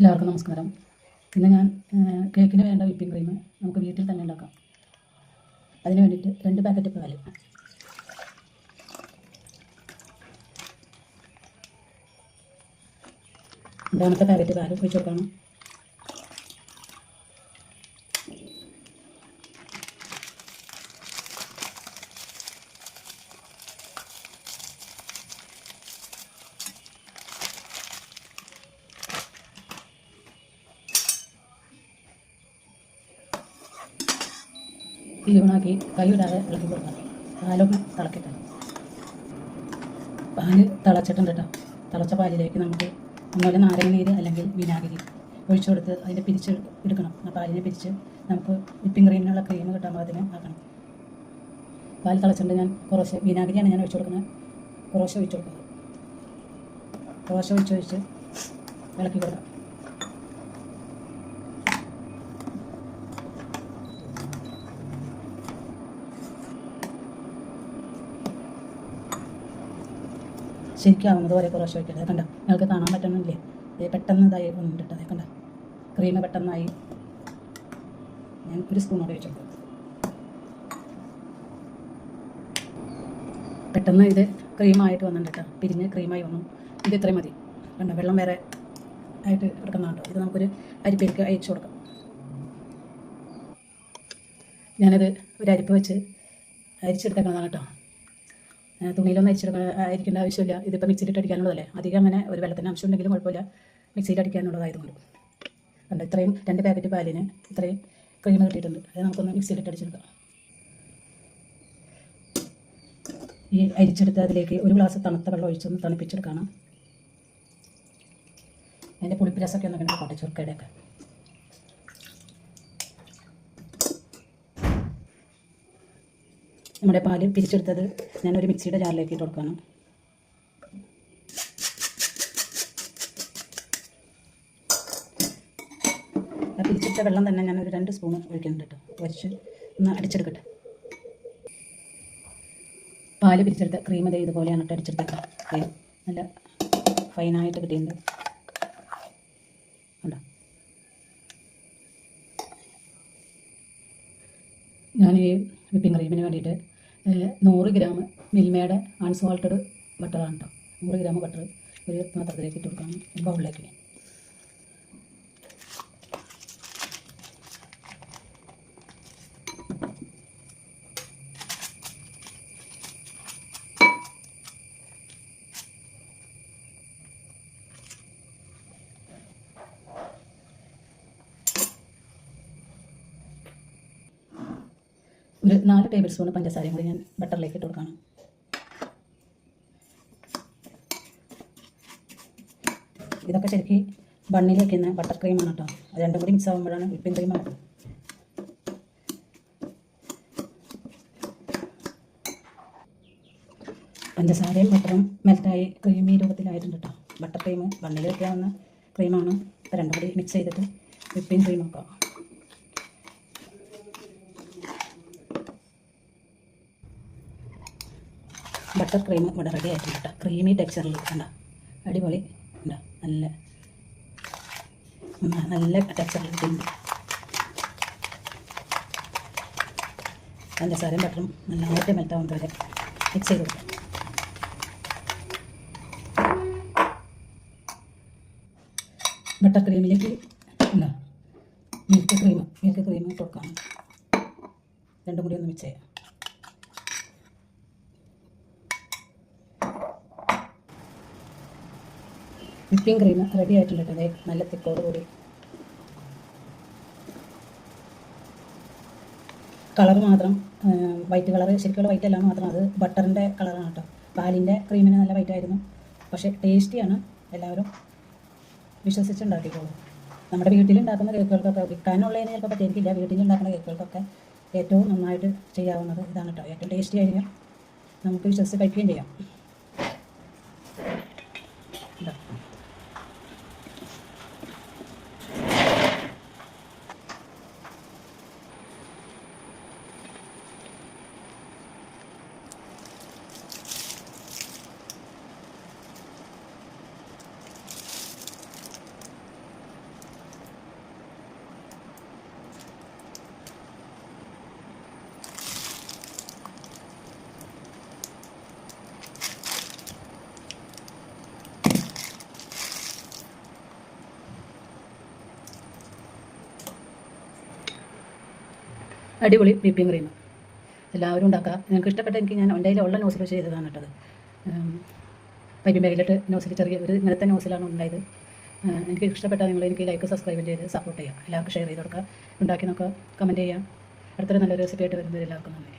എല്ലാവർക്കും നമസ്കാരം. ഇന്ന് ഞാൻ കേക്കിന് വേണ്ട വിപ്പിംഗ് ക്രീം നമുക്ക് വീട്ടിൽ തന്നെ ഉണ്ടാക്കാം. അതിന് വേണ്ടിയിട്ട് രണ്ട് പാക്കറ്റ് പാൽ. രണ്ടാമത്തെ പാക്കറ്റ് പാൽ ഒഴിച്ച് കൊടുക്കണം. തീ ഓണാക്കി കൈ വിടാതെ ഇളക്കി കൊടുക്കണം. പാലൊക്കെ തിളക്കട്ടെ. പാൽ തിളച്ചിട്ടുണ്ട് കേട്ടോ തിളച്ച പാലിലേക്ക് നമുക്ക് ഒന്നുപോലെ നാരങ്ങ നീര് അല്ലെങ്കിൽ വിനാഗിരി ഒഴിച്ചു കൊടുത്ത് അതിനെ പിരിച്ച് എടുക്കണം. ആ പാലിനെ പിരിച്ച് നമുക്ക് വിപ്പിംഗ് ക്രീമിനുള്ള ക്രീം കിട്ടാൻ പാകത്തിന് ആക്കണം. പാൽ തിളച്ചിട്ടുണ്ട് ഞാൻ കുറച്ച് വിനാഗിരിയാണ് ഞാൻ ഒഴിച്ചു കൊടുക്കുന്നത്. കുറച്ച് ഒഴിച്ചു കൊടുക്കുന്നത് കുറച്ച് ഒഴിച്ച് ഇളക്കി കൊടുക്കാം. ശരിക്കാവുന്നത് വരെ കുറേ വയ്ക്കരുത് കണ്ട? നിങ്ങൾക്ക് കാണാൻ പറ്റുന്നില്ലേ? ഇത് പെട്ടെന്ന് ഇതായി വന്നിട്ട് അതെ കണ്ട? ക്രീം പെട്ടെന്നായി. ഞാൻ ഒരു സ്പൂൺ കൂടെ വെച്ചു പെട്ടെന്ന് ഇത് ക്രീമായിട്ട് വന്നിട്ട് കേട്ടോ. പിരിഞ്ഞ് ക്രീമായി വന്നു. ഇത് ഇത്രയും മതി. കണ്ട? വെള്ളം വേറെ ആയിട്ട് എടുക്കുന്നതുണ്ടോ ഇത് നമുക്കൊരു അരിപ്പേക്ക് അയച്ചു കൊടുക്കാം. ഞാനത് ഒരു അരിപ്പ് വെച്ച് അരിച്ചെടുത്തേക്കുന്നതാണ് കേട്ടോ. തുണിയിലൊന്നും അരിച്ചെടുക്കാൻ അരിക്കേണ്ട ആവശ്യമില്ല. ഇതിപ്പോൾ മിക്സിയിലിട്ട് അടിക്കാനുള്ളതല്ലേ? അധികം അങ്ങനെ ഒരു വെള്ളത്തിന് അംശം ഉണ്ടെങ്കിലും കുഴപ്പമില്ല. മിക്സിയിൽ അടിക്കാനുള്ളതായതുകൊണ്ട്. കണ്ടോ? ഇത്രയും രണ്ട് പാക്കറ്റ് പാലിന് ഇത്രയും ക്രീം കിട്ടിയിട്ടുണ്ട്. അത് നമുക്കൊന്ന് മിക്സിയിലിട്ട് അടിച്ചെടുക്കാം. ഈ അരിച്ചെടുത്ത് അതിലേക്ക് ഒരു ഗ്ലാസ് തണുത്ത വെള്ളം ഒഴിച്ചൊന്ന് തണുപ്പിച്ചെടുക്കണം. അതിന്റെ പുളിപ്പ് രസമൊക്കെ ഒന്ന് കണ്ടു കോട്ടെ ചുരുക്കയുടെയൊക്കെ നമ്മുടെ പാൽ പിരിച്ചെടുത്തത് ഞാനൊരു മിക്സിയുടെ ജാറിലേക്ക് ഇട്ട് കൊടുക്കണം ആ പിരിച്ചെടുത്ത വെള്ളം തന്നെ ഞാനൊരു രണ്ട് സ്പൂൺ ഒഴിക്കുന്നുണ്ട് കേട്ടോ. വച്ച് ഒന്ന് അടിച്ചെടുക്കട്ടെ. പാൽ പിരിച്ചെടുത്ത ക്രീം അത് ഇതുപോലെയാണ് കേട്ടോ. അടിച്ചെടുത്തത് നല്ല ഫൈനായിട്ട് കിട്ടിയിട്ടുണ്ട്. കണ്ടോ? ഞാൻ ഈ വിപ്പിംഗ് ക്രീമിന് വേണ്ടിയിട്ട് ഏഹ്, നൂറ് ഗ്രാം മിൽമയുടെ അൺസോൾട്ടഡ് ബട്ടറാണ് കേട്ടോ നൂറ് ഗ്രാം ബട്ടർ ഒരു പാത്രത്തിലേക്ക് ഇട്ട് കൊടുക്കണം. ബൗളിലേക്ക് ഒരു നാല് ടേബിൾ സ്പൂൺ പഞ്ചസാരയും കൂടി ഞാൻ ബട്ടറിലേക്ക് ഇട്ട് കൊടുക്കണം. ഇതൊക്കെ ശരിക്കും ബണ്ണിൽ വയ്ക്കുന്ന ബട്ടർ ക്രീമാണ് കേട്ടോ. അത് രണ്ടും കൂടി മിക്സ് ആകുമ്പോഴാണ് വിപ്പിംഗ് ക്രീമാണ് പഞ്ചസാരയും ബട്ടറും മെൽറ്റായി ക്രീമി രൂപത്തിലായിട്ടുണ്ട് കേട്ടോ. ബട്ടർ ക്രീം ബണ്ണിൽ വയ്ക്കാവുന്ന ക്രീമാണ് രണ്ടും കൂടി മിക്സ് ചെയ്തിട്ട് വിപ്പിംഗ് ക്രീം ആക്കാം. ബട്ടർ ക്രീം ഇവിടെ റെഡി ആയിട്ടുണ്ട് ക്രീമി ടെക്സ്ചറിൽ കണ്ട അടിപൊളി ഉണ്ടോ. നല്ല നല്ല ടെക്സ്ചറിൽ കിട്ടിയിട്ടുണ്ട് പഞ്ചസാരയും ബട്ടറും നല്ലതായിട്ട് മെൽറ്റാവുന്നത് വരെ മിക്സ് ചെയ്ത് കൊടുക്കാം. ബട്ടർ ക്രീമിലേക്ക് ഉണ്ടോ? മിൽക്ക് ക്രീം മിൽക്ക് ക്രീം ഇട്ട് കൊടുക്കാം. രണ്ടും കൂടി ഒന്ന് മിക്സ് ചെയ്യാം. വിപ്പിംഗ് ക്രീം റെഡി ആയിട്ടുണ്ട് നല്ല തിക്കോട് കൂടി. കളർ മാത്രം വൈറ്റ് കളർ ശരിക്കുള്ള വൈറ്റ് അല്ല മാത്രം അത് ബട്ടറിന്റെ കളറാണ് കേട്ടോ. പാലിന്റെ ക്രീമിന് നല്ല വൈറ്റ് ആയിരുന്നു. പക്ഷേ ടേസ്റ്റിയാണ് എല്ലാവരും വിശ്വസിച്ചുണ്ടാക്കിക്കോളൂ. നമ്മുടെ വീട്ടിലുണ്ടാക്കുന്ന കേക്കുകൾക്കൊക്കെ വിൽക്കാനുള്ളതിന് ചിലപ്പോൾ പറ്റിയിരിക്കില്ല വീട്ടിലുണ്ടാക്കുന്ന കേക്കുകൾക്കൊക്കെ ഏറ്റവും നന്നായിട്ട് ചെയ്യാവുന്നത് ഇതാണ് കേട്ടോ. ഏറ്റവും ടേസ്റ്റി ആയിരിക്കും. നമുക്ക് വിശ്വസിച്ച് കഴിക്കുകയും ചെയ്യാം. അടിപൊളി വിപ്പിംഗ് ക്രീം എല്ലാവരും ഉണ്ടാക്കുക നിങ്ങൾക്ക് ഇഷ്ടപ്പെട്ട എനിക്ക് ഞാൻ ഉള്ള നോസിൽ ചെയ്തതാണ് കേട്ടത്. പൈപ്പിൻ ബാഗിലിട്ട് നോസിൽ ചെറിയ ഒരു ഇങ്ങനത്തെ നോസിലാണ് ഉണ്ടായത്. എനിക്ക് ഇഷ്ടപ്പെട്ടാൽ നിങ്ങൾ എനിക്ക് ലൈക്ക് സബ്സ്ക്രൈബ് ചെയ്ത് സപ്പോർട്ട് ചെയ്യുക. എല്ലാവർക്കും ഷെയർ ചെയ്ത് കൊടുക്കുക. ഉണ്ടാക്കി നോക്കുക. കമന്റ് ചെയ്യുക. അടുത്തൊരു നല്ലൊരു റെസിപ്പി ആയിട്ട് വരുന്നത് എല്ലാവർക്കും നന്ദി.